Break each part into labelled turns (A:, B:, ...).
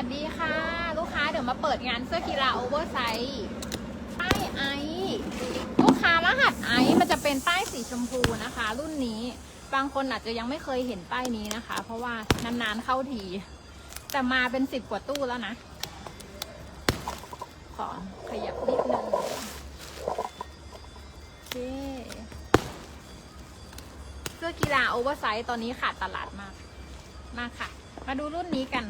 A: วัสดีค่ะ ลูกค้าเดี๋ยวมาเปิดงานเสื้อกีฬาโอเวอร์ไซส์ป้ายไอซ์ลูกค้ารหัสไอซ์มันจะเป็นป้ายสีชมพูนะคะ รุ่นนี้บางคนอาจจะยังไม่เคยเห็นป้ายนี้นะคะ เพราะว่านานๆเข้าที แต่มาเป็นสิบกว่าตู้แล้วนะ ขอขยับนิดนึงโอเคเสื้อกีฬาโอเวอร์ไซส์ตอนนี้ขาดตลาดมากมากค่ะ มาดูรุ่นนี้กัน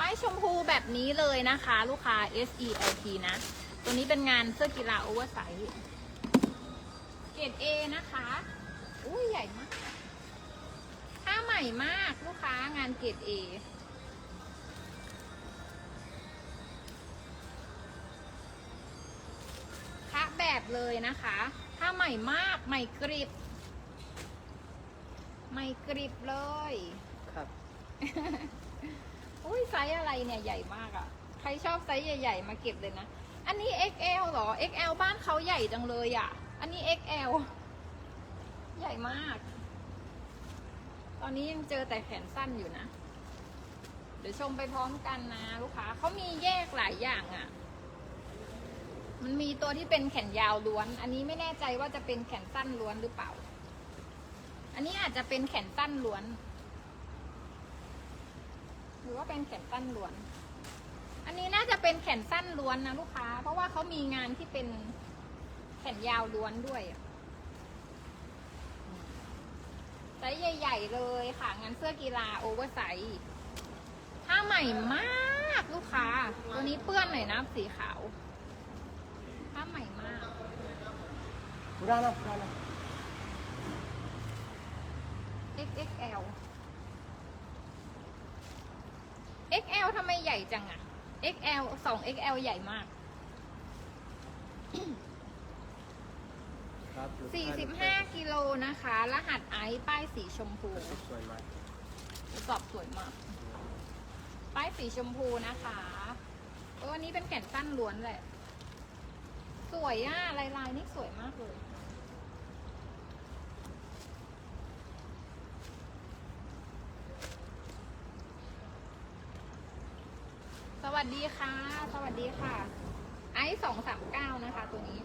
A: ป้ายชมพูแบบนี้เลยนะคะ ลูกค้า S E L T นะ ตัวนี้เป็นงานเสื้อกีฬาโอเวอร์ไซส์เกรด A นะคะ อุ้ยใหญ่มากผ้าใหม่มากลูกค้างานเกรด A คะแบบเลยนะคะผ้าใหม่มากใหม่กริบใหม่กริบเลย
B: ครับ
A: อุ้ยไซส์อะไรเนี่ยใหญ่มากอะ่ะ ใครชอบไซส์ใหญ่ ๆ มาเก็บเลยนะ อันนี้ XL เหรอ XL บ้านเขาใหญ่จังเลยอะ่ะ อันนี้ XL ใหญ่มาก ตอนนี้ยังเจอแต่แขนสั้นอยู่นะ เดี๋ยวชมไปพร้อมกันนะลูกค้าเขามีแยกหลายอย่างอะ่ะ มันมีตัวที่เป็นแขนยาวล้วน อันนี้ไม่แน่ใจว่าจะเป็นแขนสั้นล้วนหรือเปล่า อันนี้อาจจะเป็นแขนสั้นล้วน รือว่าเป็นแขนสั้นล้วน อันนี้น่าจะเป็นแขนสั้นล้วนนะลูกค้า เพราะว่าเขามีงานที่เป็นแขนยาวล้วนด้วยอะไซส์ใหญ่ ๆ เลยค่ะงานเสื้อกีฬาโอเวอร์ไซส์ผ้าใหม่มากลูกค้า ตัวนี้เปื้อนหน่อยนะสีขาวผ้าใหม่มาก
B: Purana, Purana.
A: XXL XL ทำไมใหญ่จังอะ XL สอง XL ใหญ่มาก
B: ครับ
A: 45 กิโลนะคะ รหัสไอซ์ป้ายสีชมพู
B: สวยมาก
A: สอบสวยมาก ป้ายสีชมพูนะคะเอออันนี้เป็นแก่นสั้นล้วนแหละ สวยอะลายลายๆนี่สวยมากเลย วัสดีค่ะ สวัสดีค่ะ ไอซ์สองสามเก้านะคะ ตัวนี้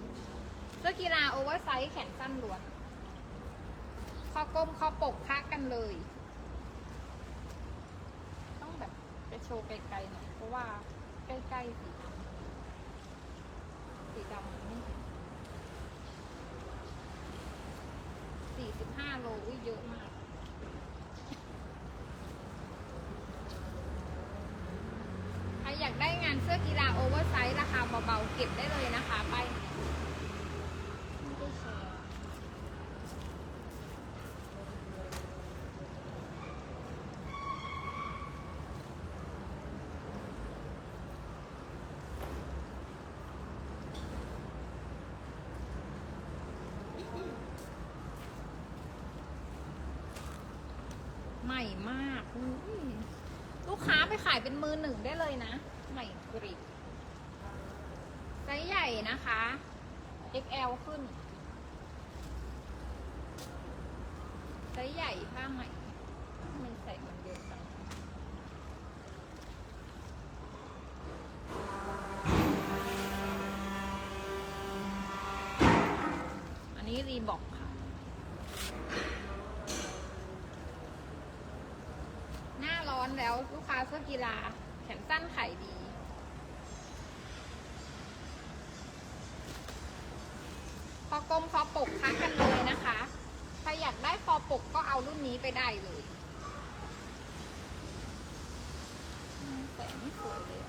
A: เสื้อกีฬาโอเวอร์ไซส์แขนสั้นล้วนคอกลมคอปกคะกันเลย ต้องแบบไปโชว์ไกลๆหน่อยเพราะว่าใกล้ๆสีดำสีดำมันไม่สี่สิบห้าโลอุ้ยเยอะมาก ใครอยากได้งาน เสื้อกีฬาโอเวอร์ไซส์ราคาเบาๆเก็บได้เลยนะคะไปใหม่มาก ลูกค้าไปขายเป็นมือหนึ่งได้เลยนะ กริบไซส์ใหญ่นะคะ XL ขึ้นไซส์ใหญ่ผ้าใหม่มันใส่มันเยอะจังอันนี้รีบอกค่ะ หน้าร้อนแล้วลูกค้าเสื้อกีฬาแขนสั้นขายดี ค อกลมคอปกค้ากันเลยนะคะใครอยากได้คอปกก็เอารุ่นนี้ไปได้เลยแต่ไม่สวยเลย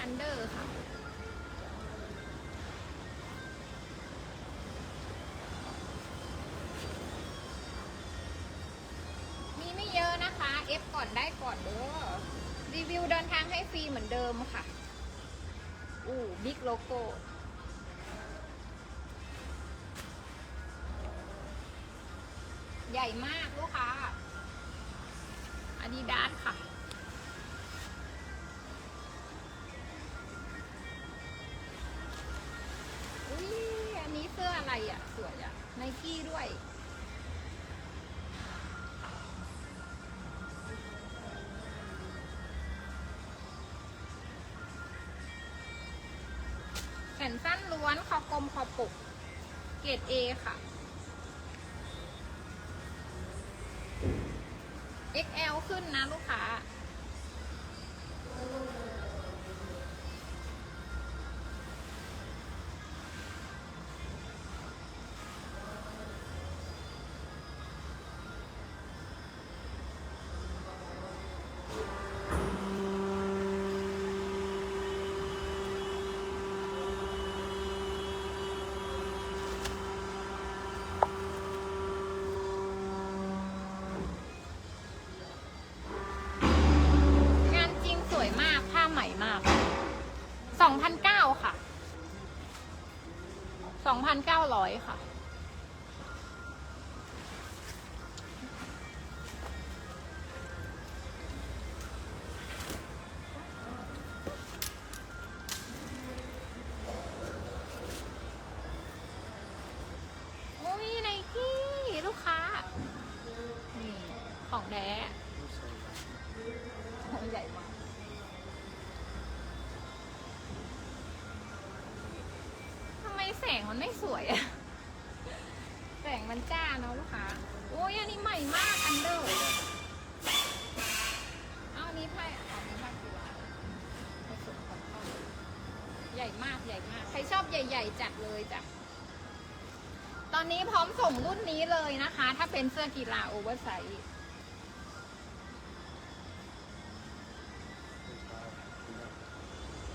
A: อันเดอร์ค่ะ เอฟก่อนได้ก่อนเด้อรีวิวเดินทางให้ฟรีเหมือนเดิมค่ะ อู้บิ๊กโลโก้ใหญ่มากลูกค้าดิดาสค่ะ อุ้ยอันนี้เสื้ออะไรอะ สวยอะไนกี้ด้วย ล้วนคอกลมคอปุกเกรดเอค่ะ XL ขึ้นนะลูกค้า ร้อยค่ะ อุ้ยไนกี้ลูกค้า นี่ ของแท้ งมันไม่สวยอะแสงมันจ้าเนาะลูกค้าโอ้ยอันนี้ใหม่มากอันเดอร์เอาอันนี้ไพ่เอาอันนี้ไพ่ตัวผสมกันเข้าใหญ่มากใหญ่มาก ใครชอบใหญ่ ๆ จัดเลยจ้ะตอนนี้พร้อมส่งรุ่นนี้เลยนะคะ ถ้าเป็นเสื้อกีฬาโอเวอร์ไซส์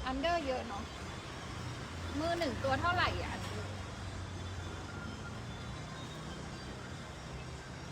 A: อันเดอร์เยอะเนาะมือหนึ่งตัวเท่าไหร่อะอันเดอร์
B: จ่ายด้านมีแค่ไหน
A: แพงมากเหรอไม่รู้จักเ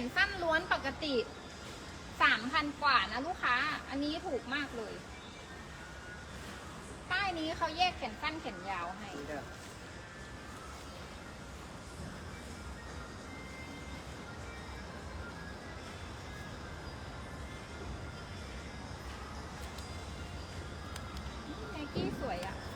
A: นสั้นล้วนปกติสามพันกว่านะลูกค้า อันนี้ถูกมากเลย ป้ายนี้เขาแยกแขนสั้นแขนยาวให้ไนกี้สวยอะ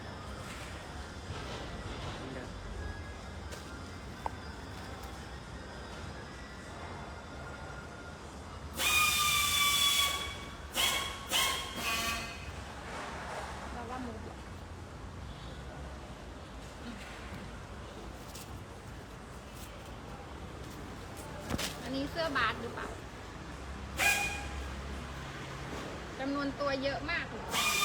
B: น
A: นี้เสื้อบาสหรือเปล่าจำนวนตัวเยอะมากเลย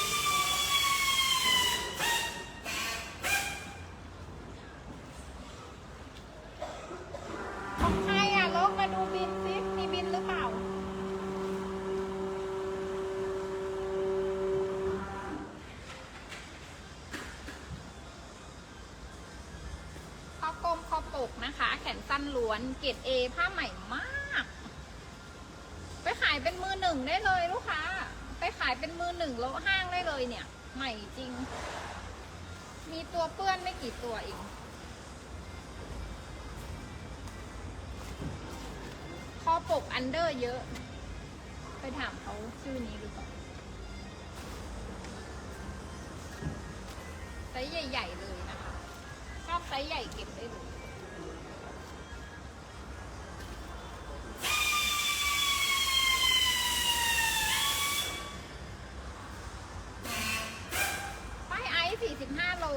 A: ปกนะคะ แขนสั้นล้วนเกรดเอผ้าใหม่มาก ไปขายเป็นมือหนึ่งได้เลยลูกค้า ไปขายเป็นมือหนึ่งแล้วห้างได้เลยเนี่ย ใหม่จริง มีตัวเปื้อนไม่กี่ตัวเองคอปกอันเดอร์เยอะ ไปถามเขาชื่อนี้หรือเปล่าไซส์ใหญ่ ๆ เลยนะคะ ชอบไซส์ใหญ่เก็บได้เลย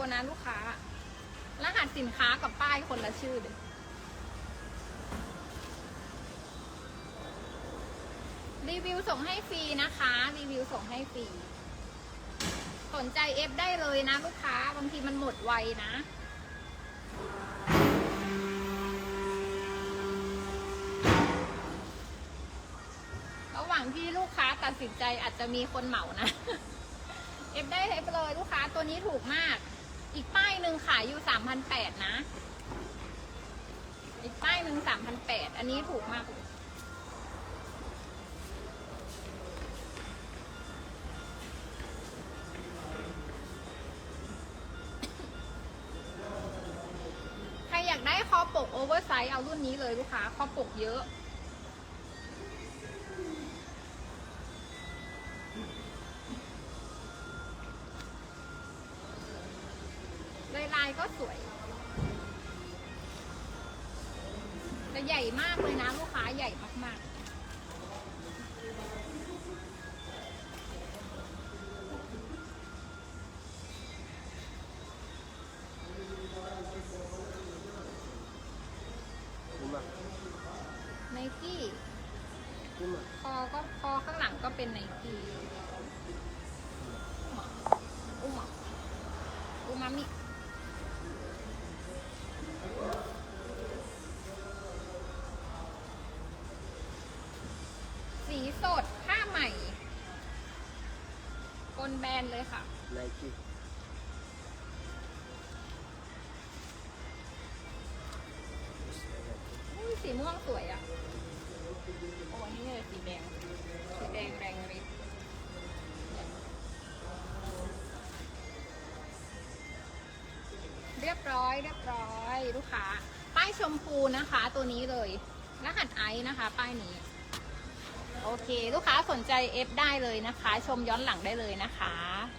A: 45โลนะลูกค้ารหัสสินค้ากับป้ายคนละชื่อเลยรีวิวส่งให้ฟรีนะคะ รีวิวส่งให้ฟรีสนใจเอฟได้เลยนะลูกค้าบางทีมันหมดไวนะระหว่างที่ลูกค้าตัดสินใจอาจจะมีคนเหมานะ เอฟได้เอฟเลยลูกค้าตัวนี้ถูกมาก อีกป้ายหนึ่งขายอยู่สามพันแปดนะ อีกป้ายหนึ่งสามพันแปดอันนี้ถูกมากใครอยากได้คอปกโอเวอร์ไซส์เอารุ่นนี้เลยลูกค้าคอปกเยอะ มากเลยนะลูกค้าใหญ่มาก
B: คุ้มอะ
A: ๆไนกี้
B: คุ้มอะ
A: คอก็คอข้างหลังก็เป็นไนกี้อุมาอุมามิ เลยค่ะ
B: ไนกี้
A: อุ้ยสีม่วงสวยอะ โอ้อันนี่เลยสีแดง สีแดงแรงฤทธิ์เรียบร้อยเรียบร้อยลูกค้า ป้ายชมพูนะคะ ตัวนี้เลย รหัสไอซ์นะคะ ป้ายนี้ โอเค ลูกค้าสนใจเอฟได้เลยนะคะ ชมย้อนหลังได้เลยนะคะ